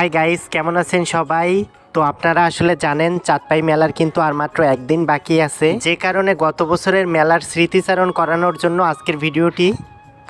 Hi guys কেমন আছেন সবাই? তো আপনারা আসলে জানেন, চাঁদপাই মেলার কিন্তু আর মাত্র একদিন বাকি আছে। যে কারণে গত বছরের মেলার স্মৃতিচারণ করানোর জন্য আজকের ভিডিওটি।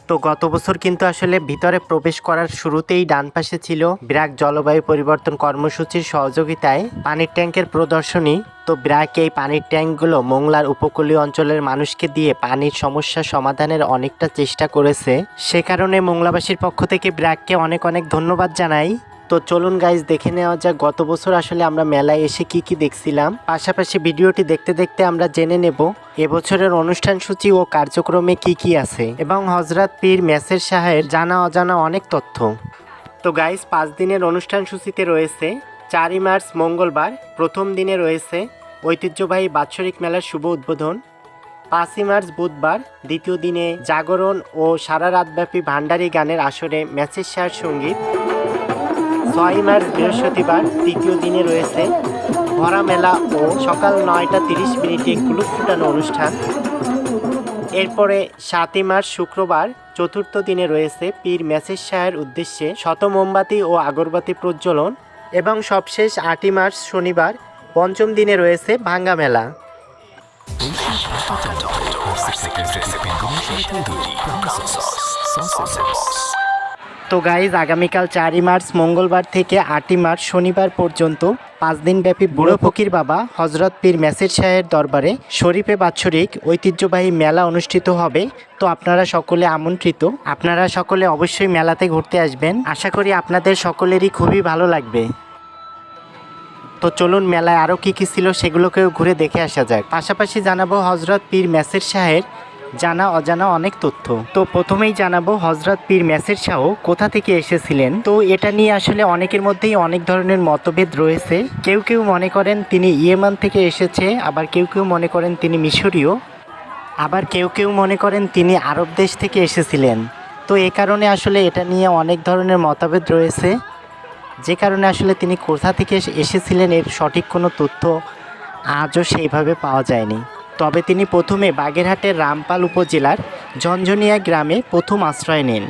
তো গত বছর কিন্তু আসলে ভিতরে প্রবেশ করার শুরুতেই ডান পাশে ছিল ব্র্যাক জলবায়ু পরিবর্তন কর্মসূচির সহযোগিতায় পানির ট্যাঙ্কের প্রদর্শনী। তো ব্র্যাক এই পানির ট্যাঙ্কগুলো মোংলার উপকূলীয় অঞ্চলের মানুষকে দিয়ে পানির সমস্যা সমাধানের অনেকটা চেষ্টা করেছে। সে কারণে মোংলাবাসীর পক্ষ থেকে ব্র্যাককে অনেক অনেক ধন্যবাদ জানাই। তো চলুন গাইজ দেখে নেওয়া যাক গত বছর আসলে আমরা মেলায় এসে কি কি দেখছিলাম। পাশাপাশি ভিডিওটি দেখতে দেখতে আমরা জেনে নেব এবছরের অনুষ্ঠান সূচি ও কার্যক্রমে কি কি আছে এবং হজরত পীর মেসের শাহের জানা অজানা অনেক তথ্য। তো গাইজ পাঁচ দিনের অনুষ্ঠান সূচিতে রয়েছে চারই মার্চ, মঙ্গলবার, প্রথম দিনে রয়েছে ঐতিহ্যবাহী বাৎসরিক মেলার শুভ উদ্বোধন। পাঁচই মার্চ, বুধবার, দ্বিতীয় দিনে জাগরণ ও সারা রাতব্যাপী ভান্ডারি গানের আসরে ম্যাচের শাহ সংগীত। ছয় মার্চ বৃহস্পতিবার তৃতীয় দিনে রয়েছে ভরা মেলা ও সকাল নয়টা তিরিশ মিনিটে কুলুপ ফুটানো অনুষ্ঠান। এরপরে সাতই মার্চ শুক্রবার চতুর্থ দিনে রয়েছে পীর মেসেজ শাহের উদ্দেশ্যে শত মোমবাতি ও আগরবাতি প্রজ্বলন এবং সবশেষ আটই মার্চ শনিবার পঞ্চম দিনে রয়েছে ভাঙ্গা মেলা। তো গাইজ আগামীকাল চারই মার্চ, মঙ্গলবার থেকে আটই মার্চ, শনিবার পর্যন্ত পাঁচ দিনব্যাপী বুড়ো ফকির বাবা হজরত পীর মেসের শাহের দরবারে শরীফে বাৎসরিক ঐতিহ্যবাহী মেলা অনুষ্ঠিত হবে। তো আপনারা সকলে আমন্ত্রিত। আপনারা সকলে অবশ্যই মেলাতে ঘুরতে আসবেন। আশা করি আপনাদের সকলেরই খুবই ভালো লাগবে। তো চলুন, মেলায় আরও কী কী ছিল সেগুলোকেও ঘুরে দেখে আসা যাক। পাশাপাশি জানাব হজরত পীর মেসের শাহের জানা অজানা অনেক তথ্য। তো প্রথমেই জানাব হজরত পীর মেসের শাহ কোথা থেকে এসেছিলেন? তো এটা নিয়ে আসলে অনেকের মধ্যেই অনেক ধরনের মতভেদ রয়েছে। কেউ কেউ মনে করেন তিনি ইয়েমান থেকে এসেছে, আবার কেউ কেউ মনে করেন তিনি মিশরীয়। আবার কেউ কেউ মনে করেন তিনি আরব দেশ থেকে এসেছিলেন। তো এ কারণে আসলে এটা নিয়ে অনেক ধরনের মতভেদ রয়েছে। যে কারণে আসলে তিনি কোথা থেকে এসেছিলেন এর সঠিক কোনো তথ্য আজও সেইভাবে পাওয়া যায়নি। তবে তিনি প্রথমে বাগেরহাটের রামপাল উপজেলার ঝঞ্ঝনিয়া গ্রামে প্রথম আশ্রয় নেন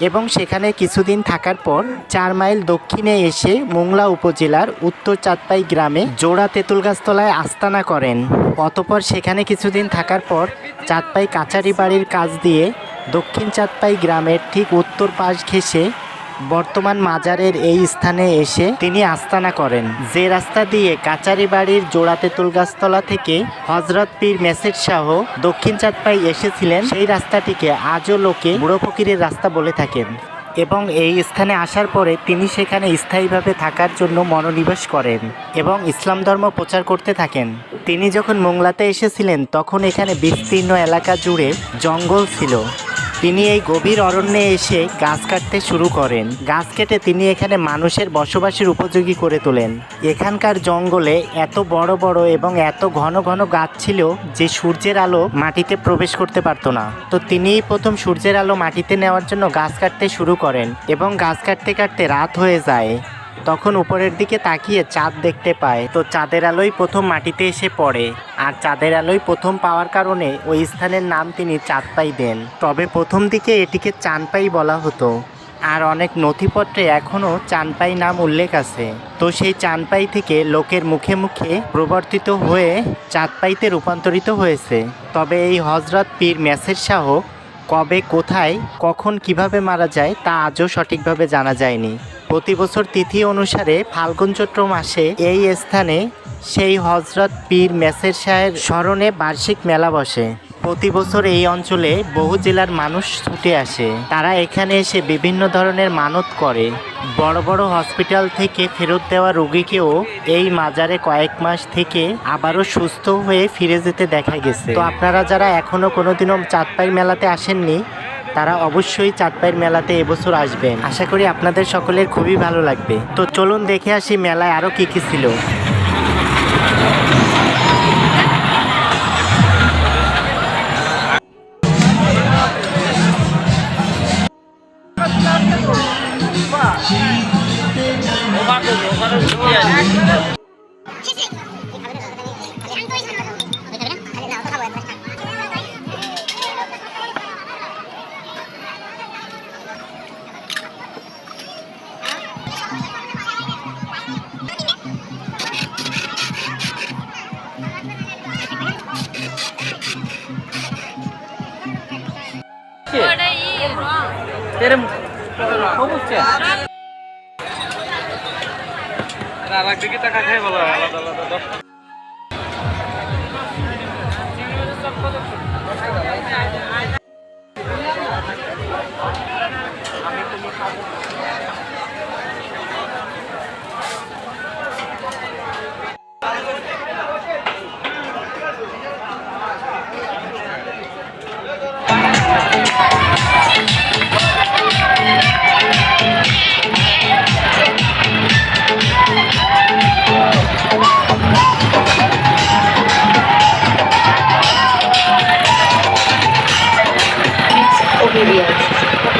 এবং সেখানে কিছুদিন থাকার পর চার মাইল দক্ষিণে এসে মোংলা উপজেলার উত্তর চাঁদপাই গ্রামে জোড়া তেঁতুল গাছতলায় আস্তানা করেন। অতপর সেখানে কিছুদিন থাকার পর চাঁদপাই কাচারি বাড়ির কাজ দিয়ে দক্ষিণ চাঁদপাই গ্রামের ঠিক উত্তর পাশ ঘেঁষে বর্তমান মাজারের এই স্থানে এসে তিনি আস্তানা করেন। যে রাস্তা দিয়ে কাচারি বাড়ির জোড়া তেঁতুল গাছতলা থেকে হজরত পীর মেসেজ শাহ দক্ষিণ চাঁদপাই এসেছিলেন, সেই রাস্তাটিকে আজও লোকে বুড়ো ফকিরের রাস্তা বলে থাকেন এবং এই স্থানে আসার পরে তিনি সেখানে স্থায়ীভাবে থাকার জন্য মনোনিবেশ করেন এবং ইসলাম ধর্ম প্রচার করতে থাকেন। তিনি যখন মোংলাতে এসেছিলেন, তখন এখানে বিস্তীর্ণ এলাকা জুড়ে জঙ্গল ছিল। তিনি এই গভীর অরণ্যে এসে গাছ কাটতে শুরু করেন। গাছ কেটে তিনি এখানে মানুষের বসবাসের উপযোগী করে তোলেন। এখানকার জঙ্গলে এত বড় বড় এবং এত ঘন ঘন গাছ ছিল যে সূর্যের আলো মাটিতে প্রবেশ করতে পারতো না। তো তিনিই প্রথম সূর্যের আলো মাটিতে নেওয়ার জন্য গাছ কাটতে শুরু করেন এবং গাছ কাটতে কাটতে রাত হয়ে যায়। তখন উপরের দিকে তাকিয়ে চাঁদ দেখতে পায়। তো চাঁদের আলোই প্রথম মাটিতে এসে পড়ে। আর চাঁদের আলোই প্রথম পাওয়ার কারণে ওই স্থানের নাম তিনি চাঁদপাই দেন। তবে প্রথম দিকে এটিকে চানপাই বলা হতো। আর অনেক নথিপত্রে এখনও চানপাই নাম উল্লেখ আছে। তো সেই চানপাই থেকে লোকের মুখে মুখে প্রবর্তিত হয়ে চাঁদপাইতে রূপান্তরিত হয়েছে। তবে এই হজরত পীর মেসের শাহ কবে, কোথায়, কখন, কীভাবে মারা যায় তা আজও সঠিকভাবে জানা যায়নি। প্রতি বছর তিথি অনুসারে ফাল্গুন চৈত্র মাসে এই স্থানে সেই হজরত পীর মেসের শাহের স্মরণে বার্ষিক মেলা বসে। প্রতি বছর এই অঞ্চলে বহু জেলার মানুষ ছুটে আসে। তারা এখানে এসে বিভিন্ন ধরনের মানত করে। বড় বড় হসপিটাল থেকে ফেরত দেওয়া রোগীকেও এই মাজারে কয়েক মাস থেকে আবারও সুস্থ হয়ে ফিরে যেতে দেখা গেছে। তো আপনারা যারা এখনও কোনোদিনও চাঁদপাই মেলাতে আসেননি, তারা অবশ্যই চাঁদপাইয়ের মেলাতে এবছর আসবেন। আশা করি আপনাদের সকলের খুবই ভালো লাগবে। তো চলুন দেখে আসি মেলায় আরও কী কী ছিল। তেরে সবুজ চেন আর দিকে টাকা খাই বলো আলাদা আলাদা media.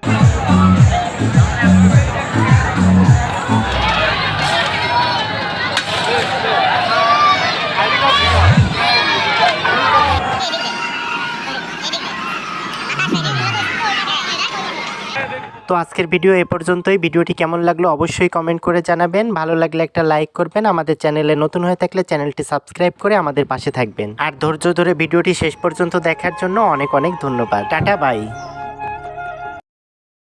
তো আজকের ভিডিও এ পর্যন্তই। ভিডিওটি কেমন লাগল অবশ্যই কমেন্ট করে জানাবেন। ভালো লাগলে একটা লাইক করবেন। আমাদের চ্যানেলে নতুন হয়ে থাকলে চ্যানেলটি সাবস্ক্রাইব করে আমাদের পাশে থাকবেন। আর ধৈর্য ধরে ভিডিওটি শেষ পর্যন্ত দেখার জন্য অনেক অনেক ধন্যবাদ। Tata bye